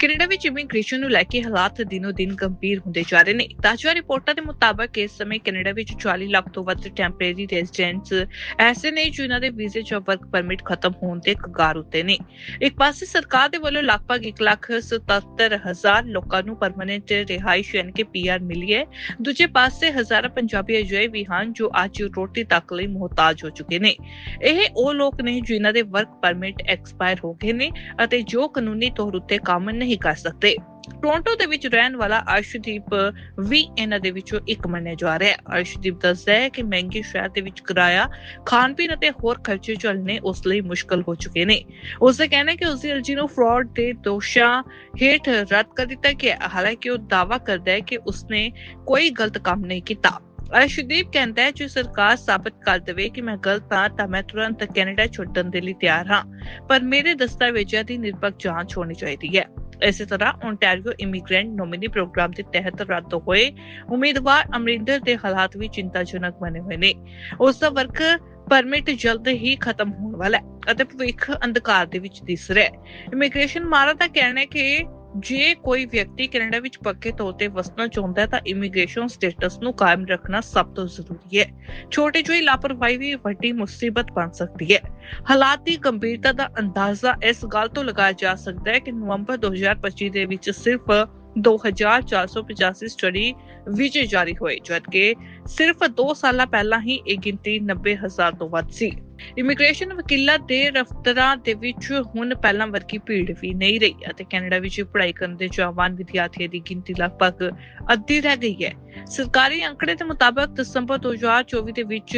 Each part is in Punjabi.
ਕੈਨੇਡਾ ਵਿੱਚ ਇਮੀਗ੍ਰੇਸ਼ਨ ਨੂੰ ਲੈ ਕੇ ਹਾਲਾਤ ਦਿਨੋ ਦਿਨ ਗੰਭੀਰ ਹੁੰਦੇ ਜਾ ਰਹੇ ਨੇ। ਤਾਜ਼ਾ ਰਿਪੋਰਟਾਂ ਦੇ ਮੁਤਾਬਕ ਇਸ ਸਮੇਂ ਕੈਨੇਡਾ ਵਿੱਚ 40 ਲੱਖ ਤੋਂ ਵੱਧ ਟੈਂਪਰੇਰੀ ਰੈਜ਼ੀਡੈਂਟਸ ਐਸੇ ਨੇ ਜਿਨ੍ਹਾਂ ਦੇ ਵੀਜ਼ੇ ਜਾਂ ਵਰਕ ਪਰਮਿਟ ਖਤਮ ਹੋਣ ਦੇ ਕਗਾਰ ਉੱਤੇ ਨੇ। ਇੱਕ ਪਾਸੇ ਸਰਕਾਰ ਦੇ ਵੱਲੋਂ ਲਗਭਗ 1 ਲੱਖ 77 ਹਜ਼ਾਰ ਲੋਕਾਂ ਨੂੰ ਪਰਮਨੈਂਟ ਰਿਹਾਇਸ਼ ਯਾਨੀ ਕਿ ਪੀਆਰ ਮਿਲੀ ਹੈ। ਦੂਜੇ ਪਾਸੇ ਹਜ਼ਾਰਾਂ ਪੰਜਾਬੀ ਅਜਿਹੇ ਵੀ ਹਨ ਜੋ ਅੱਜ ਰੋਟੀ ਤੱਕ ਲਈ ਮੁਹਤਾਜ ਹੋ ਚੁੱਕੇ ਨੇ। ਇਹ ਉਹ ਲੋਕ ਨੇ ਜਿਨ੍ਹਾਂ ਦੇ ਵਰਕ ਪਰਮਿਟ ਐਕਸਪਾਇਰ ਹੋ ਗਏ ਨੇ ਅਤੇ ਜੋ ਕਾਨੂੰਨੀ ਤੌਰ ਉੱਤੇ ਕੰਮ ਨਹੀਂ ਕਰ ਸਕਦੇ। ਟੋਰਾਂਟੋ ਦੇ ਵਿੱਚ ਰਹਿਣ ਵਾਲਾ ਅਰਸ਼ਦੀਪ ਵੀ ਇਹਨਾਂ ਦੇ ਵਿੱਚੋਂ ਇੱਕ ਮੰਨਿਆ ਜਾ ਰਿਹਾ ਹੈ। ਅਰਸ਼ਦੀਪ ਦੱਸਦਾ ਹੈ ਕਿ ਮਹਿੰਗੇ ਸ਼ਹਿਰ ਦੇ ਵਿੱਚ ਕਿਰਾਇਆ ਖਾਣ ਪੀਣ ਅਤੇ ਹੋਰ ਖਰਚੇ ਝੱਲਣੇ ਉਸ ਲਈ ਮੁਸ਼ਕਲ ਹੋ ਚੁੱਕੇ ਨੇ। ਉਸ ਦਾ ਕਹਿਣਾ ਹੈ ਕਿ ਉਸ ਦੀ ਅਰਜ਼ੀ ਨੂੰ ਫਰਾਡ ਦੇ ਦੋਸ਼ਾਂ ਹੇਠ ਰੱਦ ਕਰ ਦਿੱਤਾ ਗਿਆ ਹਾਲਾਂਕਿ ਉਹ ਦਾਅਵਾ ਕਰਦਾ ਹੈ ਕਿ ਉਸਨੇ ਕੋਈ ਗਲਤ ਕੰਮ ਨਹੀਂ ਕੀਤਾ। ਅਰਸ਼ਦੀਪ ਕਹਿੰਦਾ ਹੈ, ਜੇ ਸਰਕਾਰ ਸਾਬਤ ਕਰ ਦੇਵੇ ਕਿ ਮੈਂ ਗਲਤ ਹਾਂ, ਤਾਂ ਮੈਂ ਤੁਰੰਤ ਕੈਨੇਡਾ ਛੱਡਣ ਦੇ ਲਈ ਤਿਆਰ ਹਾਂ। ਪਰ ਮੇਰੇ ਦਸਤਾਵੇਜ਼ਾਂ ਦੀ ਨਿਰਪੱਖ ਜਾਂਚ ਹੋਣੀ ਚਾਹੀਦੀ ਹੈ। ਇਸੇ ਤਰ੍ਹਾਂ ਓਨਟਾਰੀਓ ਇਮੀਗ੍ਰੈਂਟ ਨੋਮਿਨੀ ਪ੍ਰੋਗਰਾਮ ਦੇ ਤਹਿਤ ਰੱਦ ਹੋਏ ਉਮੀਦਵਾਰ ਅਮਰਿੰਦਰ ਦੇ ਹਾਲਾਤ ਵੀ ਚਿੰਤਾਜਨਕ ਬਣੇ ਹੋਏ ਨੇ। ਉਸ ਦਾ ਵਰਕ ਪਰਮਿਟ ਜਲਦ ਹੀ ਖਤਮ ਹੋਣ ਵਾਲਾ ਹੈ ਅਤੇ ਭਵਿੱਖ ਅੰਧਕਾਰ ਦੇ ਵਿੱਚ ਦਿਸ ਰਿਹਾ ਹੈ। ਇਮੀਗ੍ਰੇਸ਼ਨ ਮਾਰਾ ਦਾ ਕਹਿਣਾ ਹੈ ਕਿ ਜੇ ਕੋਈ ਵਿਅਕਤੀ ਕੈਨੇਡਾ ਵਿੱਚ ਪੱਕੇ ਤੌਰ ਤੇ ਵਸਣਾ ਚਾਹੁੰਦਾ ਹੈ ਤਾਂ ਇਮੀਗ੍ਰੇਸ਼ਨ ਸਟੇਟਸ ਨੂੰ ਕਾਇਮ ਰੱਖਣਾ ਸਭ ਤੋਂ ਜ਼ਰੂਰੀ ਹੈ। ਛੋਟੀ ਜਿਹੀ ਲਾਪਰਵਾਹੀ ਵੀ ਵੱਡੀ ਮੁਸੀਬਤ ਬਣ ਸਕਦੀ ਹੈ। ਹਾਲਾਤ ਦੀ ਗੰਭੀਰਤਾ ਦਾ ਅੰਦਾਜ਼ਾ ਇਸ ਗੱਲ ਤੋਂ ਲਗਾਇਆ ਜਾ ਸਕਦਾ ਹੈ ਕਿ ਨਵੰਬਰ 2025 ਦੇ ਵਿੱਚ ਸਿਰਫ 2485 ਸਟੱਡੀ ਵਿਜੇ ਜਾਰੀ ਹੋਏ, ਜਦਕਿ ਸਿਰਫ 2 ਸਾਲਾਂ ਪਹਿਲਾਂ ਹੀ ਇਹ ਗਿਣਤੀ 90000 ਤੋਂ ਵੱਧ ਸੀ। ਇਮੀਗ੍ਰੇਸ਼ਨ ਵਕੀਲਾਂ ਦੇ ਦਫ਼ਤਰਾਂ ਦੇ ਵਿੱਚ ਹੁਣ ਪਹਿਲਾਂ ਵਰਗੀ ਭੀੜ ਵੀ ਨਹੀਂ ਰਹੀ ਅਤੇ ਕੈਨੇਡਾ ਵਿੱਚ ਪੜ੍ਹਾਈ ਕਰਨ ਦੇ ਜਵਾਨ ਵਿਦਿਆਰਥੀਆਂ ਦੀ ਗਿਣਤੀ ਲਗਭਗ ਅੱਧੀ ਰਹਿ ਗਈ ਹੈ। ਸਰਕਾਰੀ ਅੰਕੜੇ ਦੇ ਮੁਤਾਬਕ ਦਸੰਬਰ 2024 ਦੇ ਵਿੱਚ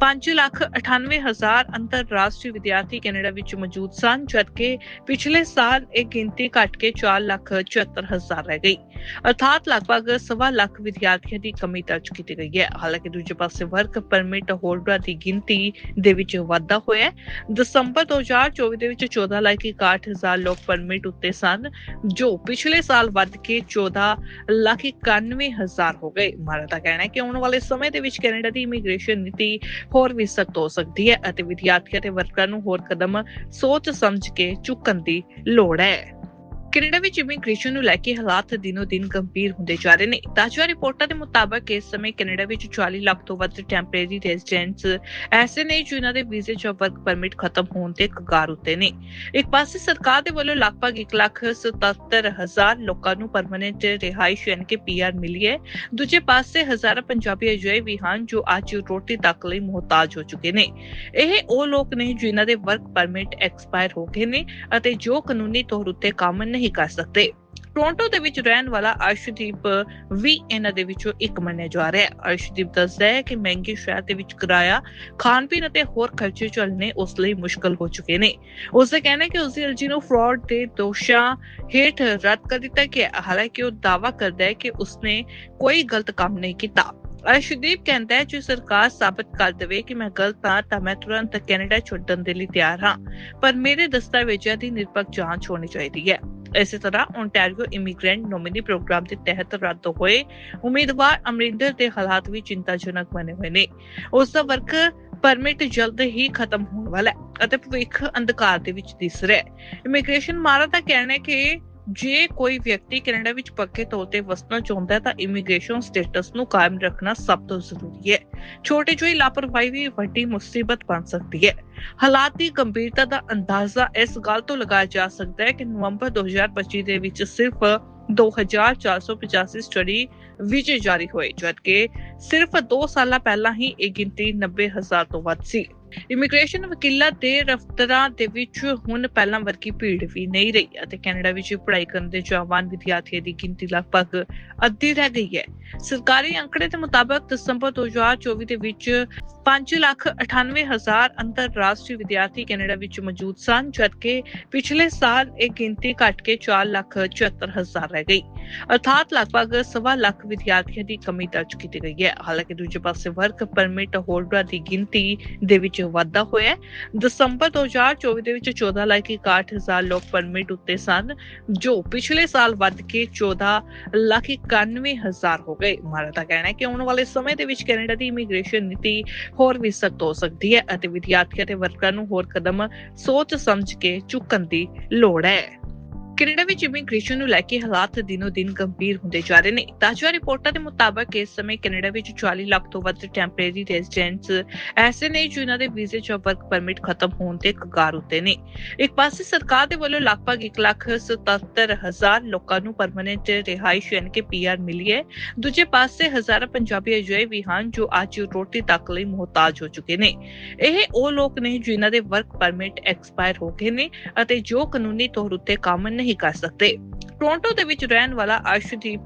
598000 ਅੰਤਰਰਾਸ਼ਟਰੀ ਵਿਦਿਆਰਥੀ ਕੈਨੇਡਾ ਵਿੱਚ ਮੌਜੂਦ ਸਨ, ਜਦਕਿ ਪਿਛਲੇ ਸਾਲ ਇਹ ਗਿਣਤੀ ਘਟ ਕੇ 474000 ਰਹਿ ਗਈ। ਅਰਥਾਤ ਲਗਭਗ ਸਵਾ ਲੱਖ ਵਿਦਿਆਰਥੀਆਂ ਦੀ ਕਮੀ ਦਰਜ ਕੀਤੀ ਗਈ ਹੈ। ਹਾਲਾਂਕਿ ਦੂਜੇ ਪਾਸੇ ਵਰਕ ਪਰਮਿਟ ਹੋਲਡਰਾਂ ਦੀ ਗਿਣਤੀ ਦੇ ਵਿੱਚ ਵਾਧਾ ਹੋਇਆ ਦਸੰਬਰ 2024 ਦੇ ਵਿੱਚ 14 ਲੱਖ 61000 ਲੋਕ ਪਰਮਿਟ ਉੱਤੇ ਸਨ, ਜੋ ਪਿਛਲੇ ਸਾਲ ਵੱਧ ਕੇ 14 ਲੱਖ 91000 ਹੋ ਗਏ। ਮਾਰਾ ਦਾ ਕਹਿਣਾ ਹੈ ਕਿ ਆਉਣ ਵਾਲੇ ਸਮੇਂ ਦੇ ਵਿੱਚ ਕੈਨੇਡਾ ਦੀ ਇਮੀਗ੍ਰੇਸ਼ਨ ਨੀਤੀ ਹੋਰ ਵੀ ਸਖਤ ਹੋ ਸਕਦੀ ਹੈ ਅਤੇ ਵਿਦਿਆਰਥੀਆਂ ਤੇ ਵਰਕਰਾਂ ਨੂੰ ਹੋਰ ਕਦਮ ਸੋਚ ਸਮਝ ਕੇ ਚੁੱਕਣ ਦੀ ਲੋੜ ਹੈ। ਕੈਨੇਡਾ ਵਿੱਚ ਇਮੀਗ੍ਰੇਸ਼ਨ ਨੂੰ ਲੈ ਕੇ ਹਾਲਾਤ ਦਿਨੋ ਦਿਨ ਗੰਭੀਰ ਹੁੰਦੇ ਜਾ ਰਹੇ ਨੇ। ਤਾਜ਼ਾ ਰਿਪੋਰਟਾਂ ਦੇ ਮੁਤਾਬਕ ਇਸ ਸਮੇਂ ਕੈਨੇਡਾ ਵਿੱਚ 40 ਲੱਖ ਤੋਂ ਵੱਧ ਟੈਂਪਰੇਰੀ ਰੈਜ਼ੀਡੈਂਟਸ ਐਸੇ ਨੇ ਜਿਨ੍ਹਾਂ ਦੇ ਵੀਜ਼ੇ ਜਾਂ ਵਰਕ ਪਰਮਿਟ ਖਤਮ ਹੋਣ ਦੇ ਕਗਾਰ ਉੱਤੇ ਨੇ। ਇੱਕ ਪਾਸੇ ਸਰਕਾਰ ਦੇ ਵੱਲੋਂ ਲਗਭਗ 1 ਲੱਖ 77 ਹਜ਼ਾਰ ਲੋਕਾਂ ਨੂੰ ਪਰਮਨੈਂਟ ਰਿਹਾਇਸ਼ ਯਾਨੀ ਕਿ ਪੀਆਰ ਮਿਲੀ ਹੈ। ਦੂਜੇ ਪਾਸੇ ਹਜ਼ਾਰਾਂ ਪੰਜਾਬੀ ਅਜਿਹੇ ਵੀ ਹਨ ਜੋ ਅੱਜ ਰੋਟੀ ਤੱਕ ਲਈ ਮੁਹਤਾਜ ਹੋ ਚੁੱਕੇ ਨੇ। ਇਹ ਉਹ ਲੋਕ ਨੇ ਜਿਨ੍ਹਾਂ ਦੇ ਵਰਕ ਪਰਮਿਟ ਐਕਸਪਾਇਰ ਹੋ ਗਏ ਨੇ ਅਤੇ ਜੋ ਕਾਨੂੰਨੀ ਤੌਰ ਉੱਤੇ ਕੰਮ ਨਹੀਂ ਕਰ ਸਕਦੇ। ਟੋਰਾਂਟੋ ਦੇ ਵਿੱਚ ਰਹਿਣ ਵਾਲਾ ਅਰਸ਼ਦੀਪ ਵੀ ਇਹਨਾਂ ਦੇ ਵਿੱਚੋਂ ਇੱਕ ਮੰਨਿਆ ਜਾ ਰਿਹਾ ਹੈ। ਅਰਸ਼ਦੀਪ ਦੱਸਦਾ ਹੈ ਕਿ ਮਹਿੰਗੇ ਸ਼ਹਿਰ ਦੇ ਵਿੱਚ ਕਿਰਾਇਆ ਖਾਣ ਪੀਣ ਅਤੇ ਹੋਰ ਖਰਚੇ ਝੱਲਣੇ ਉਸ ਲਈ ਮੁਸ਼ਕਲ ਹੋ ਚੁੱਕੇ ਨੇ। ਉਸ ਦਾ ਕਹਿਣਾ ਹੈ ਕਿ ਉਸ ਦੀ ਅਰਜ਼ੀ ਨੂੰ ਫਰਾਡ ਦੇ ਦੋਸ਼ਾਂ ਹੇਠ ਰੱਦ ਕਰ ਦਿੱਤਾ ਗਿਆ ਹਾਲਾਂਕਿ ਉਹ ਦਾਅਵਾ ਕਰਦਾ ਹੈ ਕਿ ਉਸਨੇ ਕੋਈ ਗਲਤ ਕੰਮ ਨਹੀਂ ਕੀਤਾ। ਅਰਸ਼ਦੀਪ ਕਹਿੰਦਾ ਹੈ, ਜੇ ਸਰਕਾਰ ਸਾਬਤ ਕਰ ਦੇਵੇ ਕਿ ਮੈਂ ਗਲਤ ਹਾਂ, ਤਾਂ ਮੈਂ ਤੁਰੰਤ ਕੈਨੇਡਾ ਛੱਡਣ ਦੇ ਲਈ ਤਿਆਰ ਹਾਂ। ਪਰ ਮੇਰੇ ਦਸਤਾਵੇਜ਼ਾਂ ਦੀ ਨਿਰਪੱਖ ਜਾਂਚ ਹੋਣੀ ਚਾਹੀਦੀ ਹੈ। ਇਸੇ ਤਰ੍ਹਾਂ ਓਨਟਾਰੀਓ ਇਮੀਗ੍ਰੈਂਟ ਨੋਮਿਨੀ ਪ੍ਰੋਗਰਾਮ ਦੇ ਤਹਿਤ ਰੱਦ ਹੋਏ। ਉਮੀਦਵਾਰ ਅਮਰਿੰਦਰ ਦੇ ਹਾਲਾਤ ਵੀ ਚਿੰਤਾਜਨਕ ਬਣੇ ਹੋਏ ਨੇ। ਉਸ ਦਾ ਵਰਕ ਪਰਮਿਟ ਜਲਦ ਹੀ ਖਤਮ ਹੋਣ ਵਾਲਾ ਹੈ ਅਤੇ ਭਵਿੱਖ ਅੰਧਕਾਰ ਦੇ ਵਿੱਚ ਦਿਸ ਰਿਹਾ ਹੈ। ਇਮੀਗ੍ਰੇਸ਼ਨ ਮਾਰਾ ਦਾ ਕਹਿਣਾ ਹੈ ਕਿ ਜੇ ਕੋਈ ਵਿਅਕਤੀ ਕੈਨੇਡਾ ਵਿੱਚ ਪੱਕੇ ਤੌਰ ਤੇ ਵਸਣਾ ਚਾਹੁੰਦਾ ਹੈ ਤਾਂ ਇਮੀਗ੍ਰੇਸ਼ਨ ਸਟੇਟਸ ਨੂੰ ਕਾਇਮ ਰੱਖਣਾ ਸਭ ਤੋਂ ਜ਼ਰੂਰੀ ਹੈ। ਛੋਟੀ ਜਿਹੀ ਲਾਪਰਵਾਹੀ ਵੀ ਵੱਡੀ ਮੁਸੀਬਤ ਬਣ ਸਕਦੀ ਹੈ। ਹਾਲਾਤ ਦੀ ਗੰਭੀਰਤਾ ਦਾ ਅੰਦਾਜ਼ਾ ਇਸ ਗੱਲ ਤੋਂ ਲਗਾਇਆ ਜਾ ਸਕਦਾ ਹੈ ਕਿ ਨਵੰਬਰ 2025 ਦੇ ਵਿੱਚ ਸਿਰਫ 2485 ਸਟੱਡੀ ਵਿਜੇ ਜਾਰੀ ਹੋਏ, ਜਦਕਿ ਸਿਰਫ 2 ਸਾਲਾਂ ਪਹਿਲਾਂ ਹੀ ਇਹ ਗਿਣਤੀ 90000 ਤੋਂ ਵੱਧ ਸੀ। ਇਮੀਗ੍ਰੇਸ਼ਨ ਵਕੀਲਾਂ ਦੇ ਦਫ਼ਤਰਾਂ ਦੇ ਵਿੱਚ ਹੁਣ ਪਹਿਲਾਂ ਵਰਗੀ ਭੀੜ ਵੀ ਨਹੀਂ ਰਹੀ ਅਤੇ ਕੈਨੇਡਾ ਵਿੱਚ ਪੜ੍ਹਾਈ ਕਰਨ ਦੇ ਜਵਾਨ ਵਿਦਿਆਰਥੀਆਂ ਦੀ ਗਿਣਤੀ ਲਗਭਗ ਅੱਧੀ ਰਹਿ ਗਈ ਹੈ। ਸਰਕਾਰੀ ਅੰਕੜੇ ਦੇ ਮੁਤਾਬਕ ਦਸੰਬਰ 2024 ਦੇ ਵਿੱਚ 598000 ਅੰਤਰਰਾਸ਼ਟਰੀ ਵਿਦਿਆਰਥੀ ਕੈਨੇਡਾ ਵਿੱਚ ਮੌਜੂਦ ਸਨ, ਜਦਕਿ ਪਿਛਲੇ ਸਾਲ ਇਹ ਗਿਣਤੀ ਘਟ ਕੇ 474000 ਰਹਿ ਗਈ। ਅਰਥਾਤ ਲਗਭਗ ਸਵਾ ਲੱਖ ਵਿਦਿਆਰਥੀਆਂ ਦੀ ਕਮੀ ਦਰਜ ਕੀਤੀ ਗਈ ਹੈ। ਹਾਲਾਂਕਿ ਦੂਜੇ ਪਾਸੇ ਵਰਕ ਪਰਮਿਟ ਹੋਲਡਰਾਂ ਦੀ ਗਿਣਤੀ ਦੇ ਵਿੱਚ ਵਾਧਾ ਹੋਇਆ ਹੈ। ਦਸੰਬਰ 2024 ਦੇ ਵਿੱਚ 14 ਲੱਖ 61 ਹਜ਼ਾਰ ਲੋਕ ਪਰਮਿਟ ਉੱਤੇ ਸਨ, ਜੋ ਪਿਛਲੇ ਸਾਲ ਵੱਧ ਕੇ 14 ਲੱਖ 91 ਹਜ਼ਾਰ ਹੋ ਗਏ। ਮਾਰਾ ਦਾ ਕਹਿਣਾ ਹੈ ਕਿ ਆਉਣ ਵਾਲੇ ਸਮੇਂ ਦੇ ਵਿੱਚ ਕੈਨੇਡਾ ਦੀ ਇਮੀਗ੍ਰੇਸ਼ਨ ਨੀਤੀ ਹੋਰ ਵੀ ਸਖਤ ਹੋ ਸਕਦੀ ਹੈ ਅਤੇ ਵਿਦਿਆਰਥੀਆਂ ਤੇ ਵਰਕਰਾਂ ਨੂੰ ਹੋਰ ਕਦਮ ਸੋਚ ਸਮਝ ਕੇ ਚੁੱਕਣ ਦੀ ਲੋੜ ਹੈ। ਕੈਨੇਡਾ ਵਿੱਚ ਇਮੀਗ੍ਰੇਸ਼ਨ ਨੂੰ ਲੈ ਕੇ ਹਾਲਾਤ ਦਿਨੋ ਦਿਨ ਗੰਭੀਰ ਹੁੰਦੇ ਜਾ ਰਹੇ ਨੇ। ਤਾਜ਼ਾ ਰਿਪੋਰਟਾਂ ਦੇ ਮੁਤਾਬਕ ਇਸ ਸਮੇਂ ਕੈਨੇਡਾ ਵਿੱਚ 40 ਲੱਖ ਤੋਂ ਵੱਧ ਟੈਂਪਰੇਰੀ ਰੈਜ਼ੀਡੈਂਟਸ ਐਸੇ ਨੇ ਜਿਨ੍ਹਾਂ ਦੇ ਵੀਜ਼ੇ ਜਾਂ ਵਰਕ ਪਰਮਿਟ ਖਤਮ ਹੋਣ ਦੇ ਕਗਾਰ ਉੱਤੇ ਨੇ। ਇੱਕ ਪਾਸੇ ਸਰਕਾਰ ਦੇ ਵੱਲੋਂ ਲਗਭਗ 1 ਲੱਖ 77 ਲੋਕਾਂ ਨੂੰ ਪਰਮਨੈਂਟ ਰਿਹਾਇਸ਼ ਯਾਨੀ ਕਿ ਪੀਆਰ ਮਿਲੀ ਹੈ। ਦੂਜੇ ਪਾਸੇ ਹਜ਼ਾਰਾਂ ਪੰਜਾਬੀ ਅਜਿਹੇ ਵੀ ਹਨ ਜੋ ਅੱਜ ਰੋਟੀ ਤੱਕ ਲਈ ਮੁਹਤਾਜ ਹੋ ਚੁੱਕੇ ਨੇ। ਇਹ ਉਹ ਲੋਕ ਨੇ ਜਿਨ੍ਹਾਂ ਦੇ ਵਰਕ ਪਰਮਿਟ ਐਕਸਪਾਇਰ ਹੋ ਗਏ ਨੇ ਅਤੇ ਜੋ ਕਾਨੂੰਨੀ ਤੌਰ ਉੱਤੇ ਕੰਮ ਨਹੀਂ ਕਰ ਸਕਦੇ। ਟੋਰਾਂਟੋ ਦੇ ਵਿੱਚ ਰਹਿਣ ਵਾਲਾ ਅਰਸ਼ਦੀਪ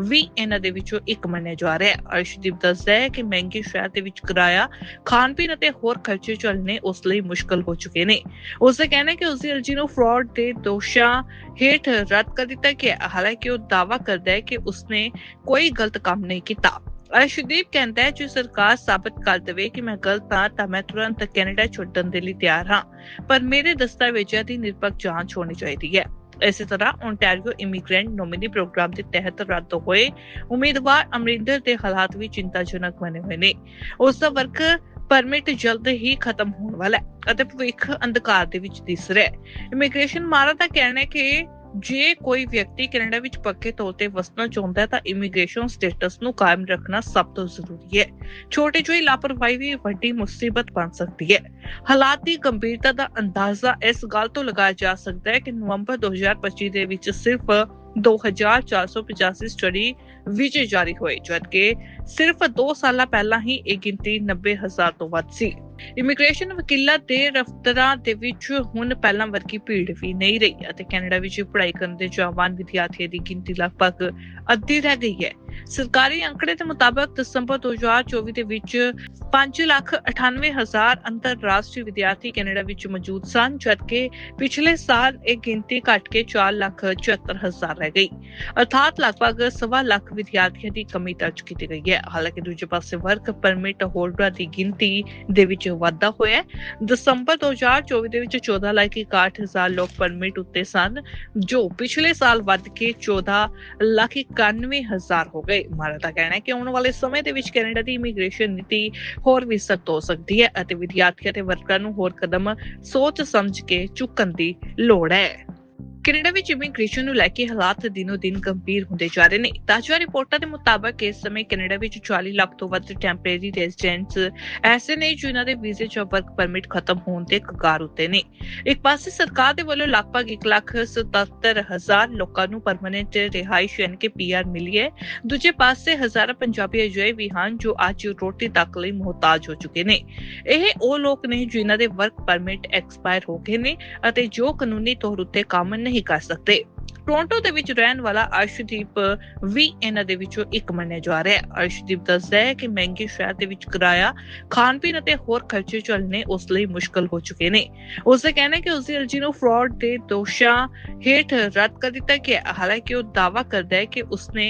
ਵੀ ਇਹਨਾਂ ਦੇ ਵਿੱਚੋਂ ਇੱਕ ਮੰਨਿਆ ਜਾ ਰਿਹਾ ਹੈ। ਅਰਸ਼ਦੀਪ ਦੱਸਦਾ ਹੈ ਕਿ ਮਹਿੰਗੇ ਸ਼ਹਿਰ ਦੇ ਵਿੱਚ ਕਿਰਾਇਆ ਖਾਣ ਪੀਣ ਅਤੇ ਹੋਰ ਖਰਚੇ ਚੱਲਣੇ ਉਸ ਲਈ ਮੁਸ਼ਕਲ ਹੋ ਚੁੱਕੇ ਨੇ। ਉਸ ਦਾ ਕਹਿਣਾ ਹੈ ਕਿ ਉਸ ਦੀ ਅਰਜ਼ੀ ਨੂੰ ਫਰਾਡ ਦੇ ਦੋਸ਼ਾਂ ਹੇਠ ਰੱਦ ਕਰ ਦਿੱਤਾ ਗਿਆ ਹਾਲਾਂਕਿ ਉਹ ਦਾਅਵਾ ਕਰਦਾ ਹੈ ਕਿ ਉਸਨੇ ਕੋਈ ਗਲਤ ਕੰਮ ਨਹੀਂ ਕੀਤਾ। ਅਰਸ਼ਦੀਪ ਕਹਿੰਦਾ ਹੈ, ਜੇ ਸਰਕਾਰ ਸਾਬਤ ਕਰ ਦੇਵੇ ਕਿ ਮੈਂ ਗਲਤ ਹਾਂ, ਤਾਂ ਮੈਂ ਤੁਰੰਤ ਕੈਨੇਡਾ ਛੱਡਣ ਦੇ ਲਈ ਤਿਆਰ ਹਾਂ। ਪਰ ਮੇਰੇ ਦਸਤਾਵੇਜ਼ਾਂ ਦੀ ਨਿਰਪੱਖ ਜਾਂਚ ਹੋਣੀ ਚਾਹੀਦੀ ਹੈ। ਇਸੇ ਤਰ੍ਹਾਂ ਓਨਟਾਰੀਓ ਇਮੀਗ੍ਰੈਂਟ ਨੋਮਿਨੀ ਪ੍ਰੋਗਰਾਮ ਦੇ ਤਹਿਤ ਰੱਦ ਹੋਏ ਉਮੀਦਵਾਰ ਅਮਰਿੰਦਰ ਦੇ ਹਾਲਾਤ ਵੀ ਚਿੰਤਾਜਨਕ ਬਣੇ ਹੋਏ ਨੇ। ਉਸ ਦਾ ਵਰਕ ਪਰਮਿਟ ਜਲਦ ਹੀ ਖਤਮ ਹੋਣ ਵਾਲਾ ਹੈ ਅਤੇ ਭਵਿੱਖ ਅੰਧਕਾਰ ਦੇ ਵਿੱਚ ਦਿਸ ਰਿਹਾ ਹੈ। ਇਮੀਗ੍ਰੇਸ਼ਨ ਮਾਰਾ ਦਾ ਕਹਿਣਾ ਹੈ ਕਿ ਜੇ ਕੋਈ ਵਿਅਕਤੀ ਕੈਨੇਡਾ ਵਿੱਚ ਪੱਕੇ ਤੌਰ ਤੇ ਵਸਣਾ ਚਾਹੁੰਦਾ ਹੈ ਤਾਂ ਇਮੀਗ੍ਰੇਸ਼ਨ ਸਟੇਟਸ ਨੂੰ ਕਾਇਮ ਰੱਖਣਾ ਸਭ ਤੋਂ ਜ਼ਰੂਰੀ ਹੈ। ਛੋਟੀ ਜਿਹੀ ਲਾਪਰਵਾਹੀ ਵੀ ਵੱਡੀ ਮੁਸੀਬਤ ਬਣ ਸਕਦੀ ਹੈ। ਹਾਲਾਤ ਦੀ ਗੰਭੀਰਤਾ ਦਾ ਅੰਦਾਜ਼ਾ ਇਸ ਗੱਲ ਤੋਂ ਲਗਾਇਆ ਜਾ ਸਕਦਾ ਹੈ ਕਿ ਨਵੰਬਰ 2025 ਦੇ ਵਿੱਚ ਸਿਰਫ 2485 ਸਟੱਡੀ ਵੀਜ਼ੇ ਜਾਰੀ ਹੋਏ, ਜਦਕਿ ਸਿਰਫ 2 ਸਾਲਾਂ ਪਹਿਲਾਂ ਹੀ ਇਹ ਗਿਣਤੀ 90000 ਤੋਂ ਵੱਧ ਸੀ। ਇਮੀਗ੍ਰੇਸ਼ਨ ਵਕੀਲਾਂ ਦੇ ਦਫ਼ਤਰਾਂ ਦੇ ਵਿੱਚ ਹੁਣ ਪਹਿਲਾਂ ਵਰਗੀ ਭੀੜ ਵੀ ਨਹੀਂ ਰਹੀ ਅਤੇ ਕੈਨੇਡਾ ਵਿੱਚ ਪੜ੍ਹਾਈ ਕਰਨ ਦੇ ਜਵਾਨ ਵਿਦਿਆਰਥੀਆਂ ਦੀ ਗਿਣਤੀ ਲਗਭਗ ਅੱਧੀ ਰਹਿ ਗਈ ਹੈ। ਸਰਕਾਰੀ ਅੰਕੜੇ ਦੇ ਮੁਤਾਬਕ ਦਸੰਬਰ 2024 ਦੇ ਵਿੱਚ 598000 ਅੰਤਰਰਾਸ਼ਟਰੀ ਵਿਦਿਆਰਥੀ ਕੈਨੇਡਾ ਵਿੱਚ ਮੌਜੂਦ ਸਨ, ਜਦਕਿ ਪਿਛਲੇ ਸਾਲ ਇਹ ਗਿਣਤੀ ਘਟ ਕੇ 474000 ਰਹਿ ਗਈ। ਅਰਥਾਤ ਲਗਭਗ ਸਵਾ ਲੱਖ ਵਿਦਿਆਰਥੀਆਂ ਦੀ ਕਮੀ ਦਰਜ ਕੀਤੀ ਗਈ ਹੈ। ਹਾਲਾਂਕਿ ਦੂਜੇ ਪਾਸੇ ਵਰਕ ਪਰਮਿਟ ਹੋਲਡਰਾਂ ਦੀ ਗਿਣਤੀ ਦੇ ਵਿੱਚ ਵਾਧਾ ਹੋਇਆ ਹੈ। ਦਸੰਬਰ 2024 ਦੇ ਵਿੱਚ 14 ਲੱਖ 61000 ਲੋਕ ਪਰਮਿਟ ਉੱਤੇ ਸਨ, ਜੋ ਪਿਛਲੇ ਸਾਲ ਵੱਧ ਕੇ 14 ਲੱਖ 91 ਹਜ਼ਾਰ ਹੋ ਗਏ ਮਾਰਾ ਦਾ ਕਹਿਣਾ ਹੈ ਕਿ ਆਉਣ ਵਾਲੇ ਸਮੇਂ ਦੇ ਵਿੱਚ ਕੈਨੇਡਾ ਦੀ ਇਮੀਗ੍ਰੇਸ਼ਨ ਨੀਤੀ ਹੋਰ ਵੀ ਸਖਤ ਹੋ ਸਕਦੀ ਹੈ ਅਤੇ ਵਿਦਿਆਰਥੀਆਂ ਤੇ ਵਰਕਰਾਂ ਨੂੰ ਹੋਰ ਕਦਮ ਸੋਚ ਸਮਝ ਕੇ ਚੁੱਕਣ ਦੀ ਲੋੜ ਹੈ ਕੈਨੇਡਾ ਵਿੱਚ ਇਮੀਗ੍ਰੇਸ਼ਨ ਨੂੰ ਲੈ ਕੇ ਹਾਲਾਤ ਦਿਨੋ ਦਿਨ ਗੰਭੀਰ ਹੁੰਦੇ ਜਾ ਰਹੇ ਨੇ। ਤਾਜ਼ਾ ਰਿਪੋਰਟਾਂ ਦੇ ਮੁਤਾਬਕ ਇਸ ਸਮੇਂ ਕੈਨੇਡਾ ਵਿੱਚ 40 ਲੱਖ ਤੋਂ ਵੱਧ ਟੈਂਪਰੇਰੀ ਰੈਜ਼ੀਡੈਂਟਸ ਐਸੇ ਨੇ ਜਿਨ੍ਹਾਂ ਦੇ ਵੀਜ਼ੇ ਜਾਂ ਵਰਕ ਪਰਮਿਟ ਖਤਮ ਹੋਣ ਦੇ ਕਗਾਰ ਉੱਤੇ ਨੇ। ਇੱਕ ਪਾਸੇ ਸਰਕਾਰ ਦੇ ਵੱਲੋਂ ਲਗਭਗ 1 ਲੱਖ 77 ਹਜ਼ਾਰ ਲੋਕਾਂ ਨੂੰ ਪਰਮਨੈਂਟ ਰਿਹਾਇਸ਼ ਯਾਨੀ ਕਿ ਪੀਆਰ ਮਿਲੀ ਹੈ। ਦੂਜੇ ਪਾਸੇ ਹਜ਼ਾਰਾਂ ਪੰਜਾਬੀ ਅਜਿਹੇ ਵੀ ਹਨ ਜੋ ਅੱਜ ਰੋਟੀ ਤੱਕ ਲਈ ਮੁਹਤਾਜ ਹੋ ਚੁੱਕੇ ਨੇ। ਇਹ ਉਹ ਲੋਕ ਨੇ ਜਿਨ੍ਹਾਂ ਦੇ ਵਰਕ ਪਰਮਿਟ ਐਕਸਪਾਇਰ ਹੋ ਗਏ ਨੇ ਅਤੇ ਜੋ ਕਾਨੂੰਨੀ ਤੌਰ ਉੱਤੇ ਕੰਮ ਨਹੀਂ ਕਰ ਸਕਦੇ। ਟੋਰਾਂਟੋ ਦੇ ਵਿੱਚ ਰਹਿਣ ਵਾਲਾ ਅਰਸ਼ਦੀਪ ਵੀ ਇਹਨਾਂ ਦੇ ਵਿੱਚੋਂ ਇੱਕ ਮੰਨਿਆ ਜਾ ਰਿਹਾ ਹੈ। ਅਰਸ਼ਦੀਪ ਦੱਸਦਾ ਹੈ ਕਿ ਮਹਿੰਗੇ ਸ਼ਹਿਰ ਦੇ ਵਿੱਚ ਕਿਰਾਇਆ ਖਾਣ ਪੀਣ ਅਤੇ ਹੋਰ ਖਰਚੇ ਚੱਲਣੇ ਉਸ ਲਈ ਮੁਸ਼ਕਲ ਹੋ ਚੁੱਕੇ ਨੇ। ਉਸ ਦਾ ਕਹਿਣਾ ਹੈ ਕਿ ਉਸ ਦੀ ਅਰਜ਼ੀ ਨੂੰ ਫਰਾਡ ਦੇ ਦੋਸ਼ਾਂ ਹੇਠ ਰੱਦ ਕਰ ਦਿੱਤਾ ਗਿਆ ਹਾਲਾਂਕਿ ਉਹ ਦਾਅਵਾ ਕਰਦਾ ਹੈ ਕਿ ਉਸਨੇ